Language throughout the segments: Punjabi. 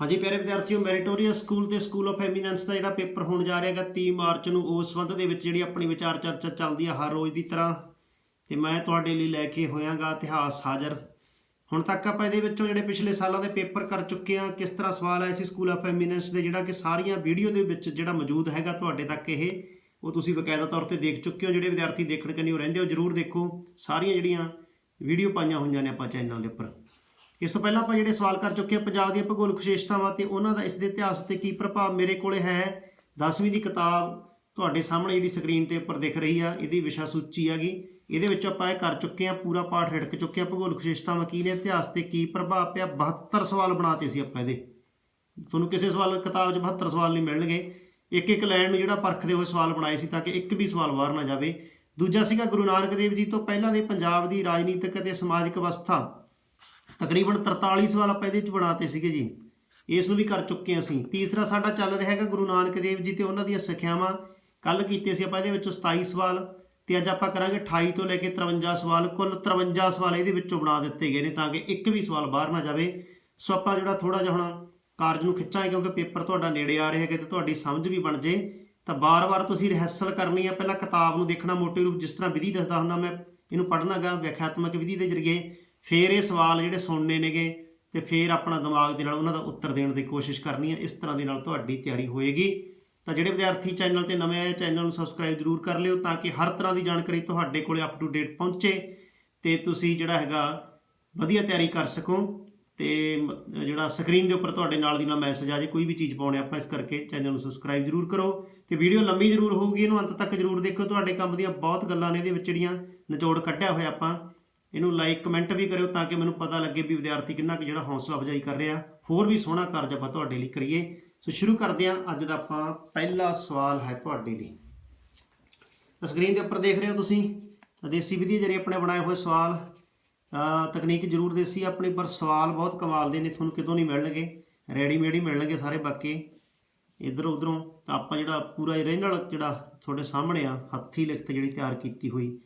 ਹਾਂਜੀ ਪਿਆਰੇ ਵਿਦਿਆਰਥੀਓ ਮੈਰੀਟੋਰੀਅਸ ਸਕੂਲ ਤੇ ਸਕੂਲ ਆਫ ਐਮੀਨੈਂਸ ਦਾ ਜਿਹੜਾ ਪੇਪਰ ਹੋਣ ਜਾ ਰਿਹਾ ਹੈਗਾ 30 ਮਾਰਚ ਨੂੰ, ਉਸ ਸੰਬੰਧ ਦੇ ਵਿੱਚ ਜਿਹੜੀ ਆਪਣੀ ਵਿਚਾਰ ਚਰਚਾ ਚੱਲਦੀ ਆ ਹਰ ਰੋਜ਼ ਦੀ ਤਰ੍ਹਾਂ, ਤੇ ਮੈਂ ਤੁਹਾਡੇ ਲਈ ਲੈ ਕੇ ਹੋਇਆਗਾ ਇਤਿਹਾਸ ਹਾਜ਼ਰ। ਹੁਣ ਤੱਕ ਆਪਾਂ ਇਹਦੇ ਵਿੱਚੋਂ ਜਿਹੜੇ ਪਿਛਲੇ ਸਾਲਾਂ ਦੇ ਪੇਪਰ ਕਰ ਚੁੱਕੇ ਆ ਕਿਸ ਤਰ੍ਹਾਂ ਸਵਾਲ ਆਏ ਸੀ ਸਕੂਲ ਆਫ ਐਮੀਨੈਂਸ ਦੇ, ਜਿਹੜਾ ਕਿ ਸਾਰੀਆਂ ਵੀਡੀਓ ਦੇ ਵਿੱਚ ਜਿਹੜਾ ਮੌਜੂਦ ਹੈਗਾ ਤੁਹਾਡੇ ਤੱਕ ਇਹ, ਉਹ ਤੁਸੀਂ ਬਕਾਇਦਾ ਤੌਰ ਤੇ ਦੇਖ ਚੁੱਕੇ ਹੋ। ਜਿਹੜੇ ਵਿਦਿਆਰਥੀ ਦੇਖਣ ਕੰਨੀ ਹੋ ਰਹਿੰਦੇ ਹੋ, ਜਰੂਰ ਦੇਖੋ। ਸਾਰੀਆਂ ਜਿਹੜੀਆਂ ਵੀਡੀਓ ਪਾਈਆਂ ਹੋਈਆਂ ਨੇ ਆਪਾਂ ਚੈਨਲ ਦੇ ਉੱਪਰ। ਇਸ ਤੋਂ ਪਹਿਲਾਂ ਆਪਾਂ ਜਿਹੜੇ ਸਵਾਲ ਕਰ ਚੁੱਕੇ ਹਾਂ ਪੰਜਾਬ ਦੀਆਂ ਭੂਗੋਲਿਕ ਵਿਸ਼ੇਸ਼ਤਾਵਾਂ ਤੇ ਉਹਨਾਂ ਦਾ ਇਸ ਦੇ ਇਤਿਹਾਸ ਉੱਤੇ ਕੀ ਪ੍ਰਭਾਵ ਮੇਰੇ ਕੋਲੇ ਹੈ 10ਵੀਂ ਦੀ ਕਿਤਾਬ ਤੁਹਾਡੇ ਸਾਹਮਣੇ ਜਿਹੜੀ ਸਕਰੀਨ ਤੇ ਉੱਪਰ ਦਿਖ ਰਹੀ ਆ, ਇਹਦੀ ਵਿਸ਼ਾ ਸੂਚੀ ਹੈਗੀ। ਇਹਦੇ ਵਿੱਚ ਆਪਾਂ ਇਹ ਕਰ ਚੁੱਕੇ ਹਾਂ, ਪੂਰਾ ਪਾਠ ਰਿੜਕ ਚੁੱਕੇ ਹਾਂ, ਭੂਗੋਲਿਕ ਵਿਸ਼ੇਸ਼ਤਾਵਾਂ ਕੀ ਨੇ, ਇਤਿਹਾਸ ਤੇ ਕੀ ਪ੍ਰਭਾਵ ਪਿਆ 72 ਸਵਾਲ ਬਣਾਤੇ ਸੀ ਆਪਾਂ ਇਹਦੇ। ਤੁਹਾਨੂੰ ਕਿਸੇ ਸਵਾਲ, ਕਿਤਾਬ 'ਚ 72 ਸਵਾਲ ਨਹੀਂ ਮਿਲਣਗੇ। ਇੱਕ ਇੱਕ ਲਾਈਨ ਨੂੰ ਜਿਹੜਾ ਪਰਖਦੇ ਹੋਏ ਸਵਾਲ ਬਣਾਏ ਸੀ ਤਾਂ ਕਿ ਇੱਕ ਵੀ ਸਵਾਲ ਬਾਹਰ ਨਾ ਜਾਵੇ। ਦੂਜਾ ਸੀਗਾ ਗੁਰੂ ਨਾਨਕ ਦੇਵ ਜੀ ਤੋਂ ਪਹਿਲਾਂ ਦੇ ਪੰਜਾਬ ਦੀ ਰਾਜਨੀਤਿਕ ਅਤੇ ਸਮਾਜਿਕ ਅਵਸਥਾ। ਤਕਰੀਬਨ 43 ਸਵਾਲ ਆਪਾਂ ਇਹਦੇ ਵਿੱਚ ਬਣਾਤੇ ਸੀਗੇ ਜੀ। ਇਸ ਨੂੰ ਵੀ ਕਰ ਚੁੱਕੇ ਹਾਂ ਅਸੀਂ। ਤੀਸਰਾ ਸਾਡਾ ਚੱਲ ਰਿਹਾ ਹੈਗਾ ਗੁਰੂ ਨਾਨਕ ਦੇਵ ਜੀ ਤੇ ਉਹਨਾਂ ਦੀਆਂ ਸਿੱਖਿਆਵਾਂ। ਕੱਲ ਕੀਤੇ ਸੀ ਆਪਾਂ ਇਹਦੇ ਵਿੱਚੋਂ 27 ਸਵਾਲ ਤੇ ਅੱਜ ਆਪਾਂ ਕਰਾਂਗੇ 28 ਤੋਂ ਲੈ ਕੇ 53 ਸਵਾਲ। ਕੁੱਲ 53 ਸਵਾਲ ਇਹਦੇ ਵਿੱਚੋਂ ਬਣਾ ਦਿੱਤੇ ਗਏ ਨੇ ਤਾਂ ਕਿ ਇੱਕ ਵੀ ਸਵਾਲ ਬਾਹਰ ਨਾ ਜਾਵੇ। ਸੋ ਆਪਾਂ ਜਿਹੜਾ ਥੋੜਾ ਜਿਹਾ ਹੁਣ ਕਾਰਜ ਨੂੰ ਖਿੱਚਾਂਗੇ ਕਿਉਂਕਿ ਪੇਪਰ ਤੁਹਾਡਾ ਨੇੜੇ ਆ ਰਿਹਾ ਹੈਗਾ ਤੇ ਤੁਹਾਡੀ ਸਮਝ ਵੀ ਬਣ ਜੇ। ਤਾਂ ਬਾਰ-ਬਾਰ ਤੁਸੀਂ ਰਿਹਰਸਲ ਕਰਨੀ ਆ। ਪਹਿਲਾਂ ਕਿਤਾਬ ਨੂੰ ਦੇਖਣਾ ਮੋਟੇ ਰੂਪ ਜਿਸ ਤਰ੍ਹਾਂ ਵਿਧੀ ਦੱਸਦਾ ਹੁੰਦਾ ਮੈਂ ਇਹਨੂੰ ਪੜ੍ਹਨਾਗਾ ਵਿਆਖਿਆਤਮਕ ਵਿਧੀ ਦੇ ਜ਼ਰੀਏ। ਫਿਰ ਇਹ ਸਵਾਲ ਜਿਹੜੇ ਸੁਣਨੇ ਨੇਗੇ ਤੇ ਫਿਰ ਆਪਣਾ ਦਿਮਾਗ ਦੇ ਨਾਲ ਉਹਨਾਂ ਦਾ ਉੱਤਰ ਦੇਣ ਦੀ ਕੋਸ਼ਿਸ਼ ਕਰਨੀ ਹੈ, ਇਸ ਤਰ੍ਹਾਂ ਦੇ ਨਾਲ ਤੁਹਾਡੀ ਤਿਆਰੀ ਹੋਏਗੀ। ਤਾਂ ਜਿਹੜੇ ਵਿਦਿਆਰਥੀ ਚੈਨਲ ਤੇ ਨਵੇਂ ਆਏ ਚੈਨਲ ਨੂੰ ਸਬਸਕ੍ਰਾਈਬ ਜ਼ਰੂਰ ਕਰ ਲਿਓ ਤਾਂ ਕਿ ਹਰ ਤਰ੍ਹਾਂ ਦੀ ਜਾਣਕਾਰੀ ਤੁਹਾਡੇ ਕੋਲੇ ਅਪ ਟੂ ਡੇਟ ਪਹੁੰਚੇ ਤੇ ਤੁਸੀਂ ਜਿਹੜਾ ਹੈਗਾ ਵਧੀਆ ਤਿਆਰੀ ਕਰ ਸਕੋ ਤੇ ਮ- ਜਿਹੜਾ ਸਕਰੀਨ ਦੇ ਉੱਪਰ ਤੁਹਾਡੇ ਨਾਲ ਦੀ ਨਾਲ ਮੈਸੇਜ ਆ ਜੇ ਕੋਈ ਵੀ ਚੀਜ਼ ਪਾਉਣੇ ਆਪਾਂ ਇਸ ਕਰਕੇ ਚੈਨਲ ਨੂੰ ਸਬਸਕ੍ਰਾਈਬ ਜ਼ਰੂਰ ਕਰੋ ਤੇ ਵੀਡੀਓ ਲੰਮੀ ਜ਼ਰੂਰ ਹੋਊਗੀ, ਇਹਨੂੰ ਅੰਤ ਤੱਕ ਜ਼ਰੂਰ ਦੇਖੋ, ਤੁਹਾਡੇ ਕੰਮ ਦੀਆਂ ਬਹੁਤ ਗੱਲਾਂ ਨੇ, ਇਹਦੇ ਵਿੱਚ ਜਿਹੜੀਆਂ ਨਿਚੋੜ ਕੱਢਿਆ ਹੋਇਆ ਆਪਾਂ ਇਹਨੂੰ ਲਾਈਕ ਕਮੈਂਟ ਵੀ ਕਰਿਓ ਤਾਂ ਕਿ ਮੈਨੂੰ ਪਤਾ ਲੱਗੇ ਵੀ ਵਿਦਿਆਰਥੀ ਕਿੰਨਾ ਕੁ ਜਿਹੜਾ ਹੌਸਲਾ ਅਫਜ਼ਾਈ ਕਰ ਰਿਹਾ। ਹੋਰ ਵੀ ਸੋਹਣਾ ਕਾਰਜ ਆਪਾਂ ਤੁਹਾਡੇ ਲਈ ਕਰੀਏ। ਸੋ ਸ਼ੁਰੂ ਕਰਦੇ ਹਾਂ। ਅੱਜ ਦਾ ਆਪਾਂ ਪਹਿਲਾ ਸਵਾਲ ਹੈ ਤੁਹਾਡੇ ਲਈ। ਸਕਰੀਨ ਦੇ ਉੱਪਰ ਦੇਖ ਰਹੇ ਹੋ ਤੁਸੀਂ? ਦੇਸੀ ਵਿਧੀ ਜਿਹੜੇ ਆਪਣੇ ਬਣਾਏ ਹੋਏ ਸਵਾਲ ਤਕਨੀਕ ਜ਼ਰੂਰ ਦੇਸੀ ਆਪਣੀ, ਪਰ ਸਵਾਲ ਬਹੁਤ ਕਮਾਲ ਦੇ ਨੇ, ਤੁਹਾਨੂੰ ਕਿਤੋਂ ਨਹੀਂ ਮਿਲਣਗੇ। ਰੈਡੀਮੇਡ ਹੀ ਮਿਲਣਗੇ ਸਾਰੇ ਬਾਕੀ। ਇਧਰ ਉਧਰੋਂ ਤਾਂ ਆਪਾਂ ਜਿਹੜਾ ਪੂਰਾ ਰਹਿਣ ਵਾਲਾ ਜਿਹੜਾ ਤੁਹਾਡੇ ਸਾਹਮਣੇ ਆ, ਹੱਥੀ ਲਿਖਤ ਜਿਹੜੀ ਤਿਆਰ ਕੀਤੀ ਹੋਈ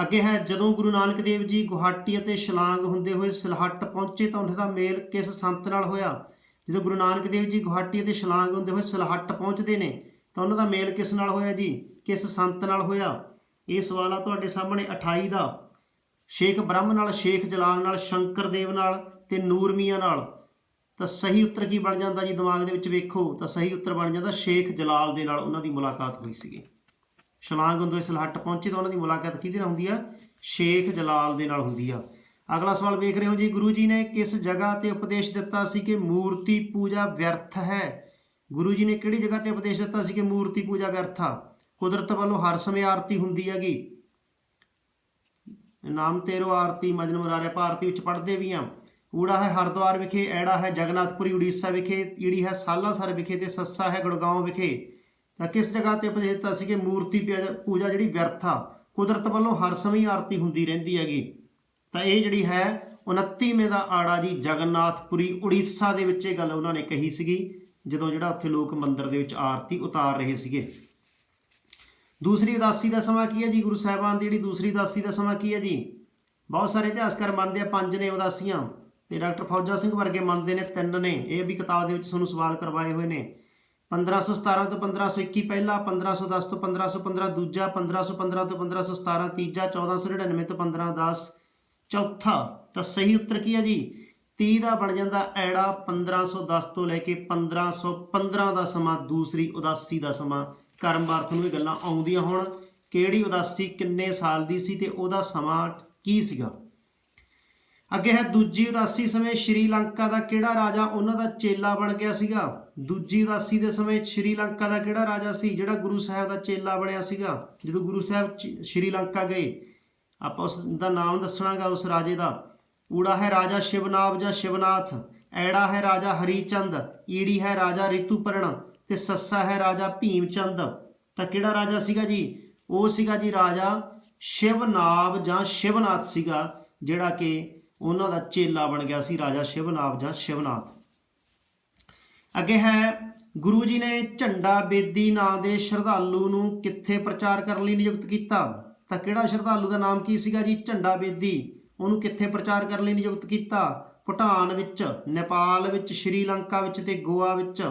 ਅੱਗੇ ਹੈ, ਜਦੋਂ ਗੁਰੂ ਨਾਨਕ ਦੇਵ ਜੀ ਗੁਹਾਟੀ ਅਤੇ ਸ਼ਿਲਾਂਗ ਹੁੰਦੇ ਹੋਏ ਸਿਲਹੱਟ ਪਹੁੰਚੇ ਤਾਂ ਉਹਨਾਂ ਦਾ ਮੇਲ ਕਿਸ ਸੰਤ ਨਾਲ ਹੋਇਆ? ਜਦੋਂ ਗੁਰੂ ਨਾਨਕ ਦੇਵ ਜੀ ਗੁਹਾਟੀ ਅਤੇ ਸ਼ਿਲਾਂਗ ਹੁੰਦੇ ਹੋਏ ਸਿਲਹੱਟ ਪਹੁੰਚਦੇ ਨੇ, ਤਾਂ ਉਹਨਾਂ ਦਾ ਮੇਲ ਕਿਸ ਨਾਲ ਹੋਇਆ ਜੀ? ਕਿਸ ਸੰਤ ਨਾਲ ਹੋਇਆ? ਇਹ ਸਵਾਲ ਆ ਤੁਹਾਡੇ ਸਾਹਮਣੇ 28 ਦਾ। ਸ਼ੇਖ ਬ੍ਰਹਮ ਨਾਲ, ਸ਼ੇਖ ਜਲਾਲ ਨਾਲ, ਸ਼ੰਕਰ ਦੇਵ ਨਾਲ ਤੇ ਨੂਰ ਮੀਆਂ ਨਾਲ। ਤਾਂ ਸਹੀ ਉੱਤਰ ਕੀ ਬਣ ਜਾਂਦਾ ਜੀ ਦਿਮਾਗ ਦੇ ਵਿੱਚ ਵੇਖੋ, ਤਾਂ ਸਹੀ ਉੱਤਰ ਬਣ ਜਾਂਦਾ ਸ਼ੇਖ ਜਲਾਲ ਦੇ ਨਾਲ ਉਹਨਾਂ ਦੀ ਮੁਲਾਕਾਤ ਹੋਈ ਸੀਗੀ। ਸ਼ਲਾਂਗ ਹੁੰਦੇ ਹੋਏ ਸਲਹੱਟ ਪਹੁੰਚੇ ਤਾਂ ਉਹਨਾਂ ਦੀ ਮੁਲਾਕਾਤ ਕਿਹਦੇ ਨਾਲ ਹੁੰਦੀ ਆ? ਸ਼ੇਖ ਜਲਾਲ ਦੇ ਨਾਲ ਹੁੰਦੀ ਆ। ਅਗਲਾ ਸਵਾਲ ਵੇਖ ਰਹੇ ਹੋ ਜੀ, ਗੁਰੂ ਜੀ ਨੇ ਕਿਸ ਜਗ੍ਹਾ ਤੇ ਉਪਦੇਸ਼ ਦਿੱਤਾ ਸੀ ਕਿ ਮੂਰਤੀ ਪੂਜਾ ਵਿਅਰਥ ਹੈ? ਗੁਰੂ ਜੀ ਨੇ ਕਿਹੜੀ ਜਗ੍ਹਾ ਤੇ ਉਪਦੇਸ਼ ਦਿੱਤਾ ਸੀ ਕਿ ਮੂਰਤੀ ਪੂਜਾ ਵਿਅਰਥ ਆ? ਕੁਦਰਤ ਵੱਲੋਂ ਹਰ ਸਮੇਂ ਆਰਤੀ ਹੁੰਦੀ ਹੈਗੀ। ਨਾਮ ਤੇਰੋ ਆਰਤੀ ਮਜਨ ਮੁਰਾਰੇ ਭਾਰਤੀ ਵਿੱਚ ਪੜ੍ਹਦੇ ਵੀ ਆ। ਊੜਾ ਹੈ ਹਰਦੁਆਰ ਵਿਖੇ, ਐੜਾ ਹੈ ਜਗਨਾਥਪੁਰੀ ਉੜੀਸਾ ਵਿਖੇ, ਈੜੀ ਹੈ ਸਾਲਾਸਰ ਵਿਖੇ ਤੇ ਸੱਸਾ ਹੈ ਗੁੜਗਾਉਂ ਵਿਖੇ। ਕਿਸ ਜਗ੍ਹਾ ਤੇ ਉਪਦੇਸ਼ ਦਿੱਤਾ ਸੀ ਕਿ ਮੂਰਤੀ ਪੂਜਾ- ਪੂਜਾ ਜਿਹੜੀ ਵਿਅਰਥ ਆ ਕੁਦਰਤ ਵੱਲੋਂ ਹਰ ਸਮੇਂ ਆਰਤੀ ਹੁੰਦੀ ਰਹਿੰਦੀ ਹੈਗੀ। ਤਾਂ ਇਹ ਜਿਹੜੀ ਹੈ 29ਵੇਂ ਦਾ ਆੜਾ ਜੀ ਜਗਨਨਾਥਪੁਰੀ, ਉੜੀਸਾ ਦੇ ਵਿੱਚ ਇਹ ਗੱਲ ਉਹਨਾਂ ਨੇ ਕਹੀ ਸੀਗੀ, ਜਦੋਂ ਜਿਹੜਾ ਉੱਥੇ ਲੋਕ ਮੰਦਿਰ ਦੇ ਵਿੱਚ ਆਰਤੀ ਉਤਾਰ ਰਹੇ ਸੀਗੇ। ਦੂਸਰੀ ਉਦਾਸੀ ਦਾ ਸਮਾਂ ਕੀ ਹੈ ਜੀ? ਗੁਰੂ ਸਾਹਿਬਾਨ ਦੀ ਜਿਹੜੀ ਦੂਸਰੀ ਉਦਾਸੀ ਦਾ ਸਮਾਂ ਕੀ ਹੈ ਜੀ? ਬਹੁਤ ਸਾਰੇ ਇਤਿਹਾਸਕਾਰ ਮੰਨਦੇ ਆ, ਪੰਜ ਨੇ ਉਦਾਸੀਆਂ। ਤੇ ਡਾਕਟਰ ਫੌਜਾ ਸਿੰਘ ਵਰਗੇ ਮੰਨਦੇ ਨੇ, ਤਿੰਨ ਨੇ। ਇਹ ਵੀ ਕਿਤਾਬ ਦੇ ਵਿੱਚ ਤੁਹਾਨੂੰ ਸਵਾਲ ਕਰਵਾਏ ਹੋਏ ਨੇ। 1517 ਤੋਂ 1521 ਪਹਿਲਾ 1510 ਤੋਂ 1515 ਦੂਜਾ 1515 ਤੋਂ 1517 ਤੀਜਾ 1499 ਤੋਂ 1510 ਚੌਥਾ। ਤਾਂ ਸਹੀ ਉੱਤਰ ਕੀ ਹੈ ਜੀ? 30 ਦਾ ਬਣ ਜਾਂਦਾ ਐੜਾ 1510 ਤੋਂ ਲੈ ਕੇ 1515 ਦਾ ਸਮਾਂ, ਦੂਸਰੀ ਉਦਾਸੀ ਦਾ ਸਮਾਂ। ਕਰਮਵਾਰ ਤੁਹਾਨੂੰ ਇਹ ਗੱਲਾਂ ਆਉਂਦੀਆਂ ਹੁਣ। ਕਿਹੜੀ ਉਦਾਸੀ, ਕਿੰਨੇ ਸਾਲ ਦੀ ਸੀ ਤੇ ਉਹਦਾ ਸਮਾਂ ਕੀ ਸੀਗਾ? ਅੱਗੇ ਹੈ ਦੂਜੀ ਉਦਾਸੀ ਸਮੇਂ ਸ਼੍ਰੀਲੰਕਾ ਦਾ ਕਿਹੜਾ ਰਾਜਾ? ਉਹਨਾਂ ਦਾ ਚੇਲਾ ਬਣ ਗਿਆ ਸੀਗਾ। ਦੂਜੀ ਉਦਾਸੀ ਦੇ ਸਮੇਂ ਸ਼੍ਰੀਲੰਕਾ ਦਾ ਕਿਹੜਾ ਰਾਜਾ ਸੀ? ਜਿਹੜਾ ਗੁਰੂ ਸਾਹਿਬ ਦਾ ਚੇਲਾ ਬਣਿਆ ਸੀਗਾ। ਜਦੋਂ ਗੁਰੂ ਸਾਹਿਬ ਚ- ਸ਼੍ਰੀਲੰਕਾ ਗਏ, ਆਪਾਂ ਉਸ ਦਾ ਨਾਮ ਦੱਸਣਾਗਾ ਉਸ ਰਾਜੇ ਦਾ। ਊੜਾ ਹੈ ਰਾਜਾ ਸ਼ਿਵਨਾਭ ਜਾਂ ਸ਼ਿਵਨਾਥ, ਐੜਾ ਹੈ ਰਾਜਾ ਹਰੀਚੰਦ, ਈੜੀ ਹੈ ਰਾਜਾ ਰਿਤੂਪਰਣ ਤੇ ਸੱਸਾ ਹੈ ਰਾਜਾ ਭੀਮਚੰਦ। ਤਾਂ ਕਿਹੜਾ ਰਾਜਾ ਸੀਗਾ ਜੀ? ਉਹ ਸੀਗਾ ਜੀ ਰਾਜਾ ਸ਼ਿਵਨਾਭ ਜਾਂ ਸ਼ਿਵਨਾਥ ਸੀਗਾ, ਜਿਹੜਾ ਕਿ ਉਹਨਾਂ ਦਾ ਚੇਲਾ ਬਣ ਗਿਆ ਸੀ ਰਾਜਾ ਸ਼ਿਵਨਾਭ ਜਾਂ ਸ਼ਿਵਨਾਥ। ਅੱਗੇ ਹੈ, ਗੁਰੂ ਜੀ ਨੇ ਝੰਡਾ ਬੇਦੀ ਨਾਂ ਦੇ ਸ਼ਰਧਾਲੂ ਨੂੰ ਕਿੱਥੇ ਪ੍ਰਚਾਰ ਕਰਨ ਲਈ ਨਿਯੁਕਤ ਕੀਤਾ? ਤਾਂ ਕਿਹੜਾ ਸ਼ਰਧਾਲੂ ਦਾ ਨਾਮ ਕੀ ਸੀਗਾ ਜੀ? ਝੰਡਾ ਬੇਦੀ। ਉਹਨੂੰ ਕਿੱਥੇ ਪ੍ਰਚਾਰ ਕਰਨ ਲਈ ਨਿਯੁਕਤ ਕੀਤਾ? ਭੂਟਾਨ ਵਿੱਚ, ਨੇਪਾਲ ਵਿੱਚ, ਸ਼੍ਰੀਲੰਕਾ ਵਿੱਚ ਤੇ ਗੋਆ ਵਿੱਚ।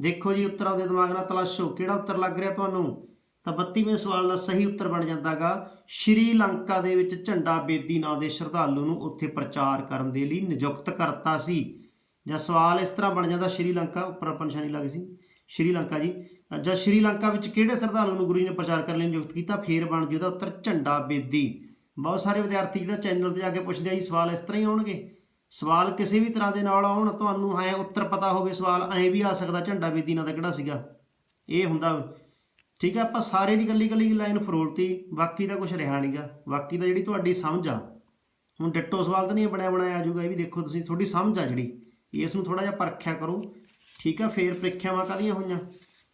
ਦੇਖੋ ਜੀ ਉੱਤਰ ਆਪਦੇ ਦਿਮਾਗ ਨਾਲ ਤਲਾਸ਼ੋ। ਕਿਹੜਾ ਉੱਤਰ ਲੱਗ ਰਿਹਾ ਤੁਹਾਨੂੰ? ਤਾਂ 32ਵੇਂ ਸਵਾਲ ਦਾ ਸਹੀ ਉੱਤਰ ਬਣ ਜਾਂਦਾਗਾ। ਸ਼੍ਰੀਲੰਕਾ ਦੇ ਵਿੱਚ ਝੰਡਾ ਬੇਦੀ ਨਾਂ ਦੇ ਸ਼ਰਧਾਲੂ ਨੂੰ ਉੱਥੇ ਪ੍ਰਚਾਰ ਕਰਨ ਦੇ ਲਈ ਨਿਯੁਕਤ ਕਰਤਾ ਸੀ। ਜਾਂ ਸਵਾਲ ਇਸ ਤਰ੍ਹਾਂ ਬਣ ਜਾਂਦਾ ਸ਼੍ਰੀਲੰਕਾ ਉੱਪਰ ਆਪਾਂ ਨਿਸ਼ਾਨੀ ਲੱਗ ਸੀ। ਸ਼੍ਰੀਲੰਕਾ ਜੀ। ਜਾਂ ਸ਼੍ਰੀਲੰਕਾ ਵਿੱਚ ਕਿਹੜੇ ਸ਼ਰਧਾਲੂ ਨੂੰ ਗੁਰੂ ਜੀ ਨੇ ਪ੍ਰਚਾਰ ਕਰਨ ਲਈ ਨਿਯੁਕਤ ਕੀਤਾ? ਫੇਰ ਬਣ ਜੀ ਉਹਦਾ ਉੱਤਰ ਝੰਡਾ ਬੇਦੀ। ਬਹੁਤ ਸਾਰੇ ਵਿਦਿਆਰਥੀ ਜਿਹੜਾ ਚੈਨਲ ਤੇ ਜਾ ਕੇ ਪੁੱਛਦੇ ਆ ਜੀ, ਸਵਾਲ ਇਸ ਤਰ੍ਹਾਂ ਹੀ ਆਉਣਗੇ। ਸਵਾਲ ਕਿਸੇ ਵੀ ਤਰ੍ਹਾਂ ਦੇ ਨਾਲ ਆਉਣ, ਤੁਹਾਨੂੰ ਐ ਉੱਤਰ ਪਤਾ ਹੋਵੇ ਸਵਾਲ, ਐ ਵੀ ਆ ਸਕਦਾ ਝੰਡਾ ਬੇਦੀ ਨਾਂ ਦਾ ਕਿਹੜਾ ਸੀਗਾ। ਇਹ ਹੁੰਦਾ ਠੀਕ ਹੈ, ਆਪਾਂ ਸਾਰੇ ਦੀ ਗੱਲੀ ਗੱਲੀ ਲਾਈਨ ਫਰੋਲਤੀ ਬਾਕੀ ਦਾ ਕੁਝ ਰਿਹਾ ਨਹੀਂਗਾ ਬਾਕੀ ਦਾ ਜਿਹੜੀ ਤੁਹਾਡੀ ਸਮਝ ਆ, ਹੁਣ ਡਿੱਟੋ ਸਵਾਲ ਤਾਂ ਨਹੀਂ ਬਣਿਆ ਬਣਾਇਆ ਆ ਜਾਊਗਾ, ਇਹ ਵੀ ਦੇਖੋ ਤੁਸੀਂ, ਤੁਹਾਡੀ ਸਮਝ ਆ ਜਿਹੜੀ, ਇਸ ਨੂੰ ਥੋੜਾ ਜਿਹਾ ਪਰਖਿਆ ਕਰੋ। ਠੀਕ ਆ ਫੇਰ ਪ੍ਰੀਖਿਆਵਾਂ ਕਾਦੀਆਂ ਹੋਈਆਂ?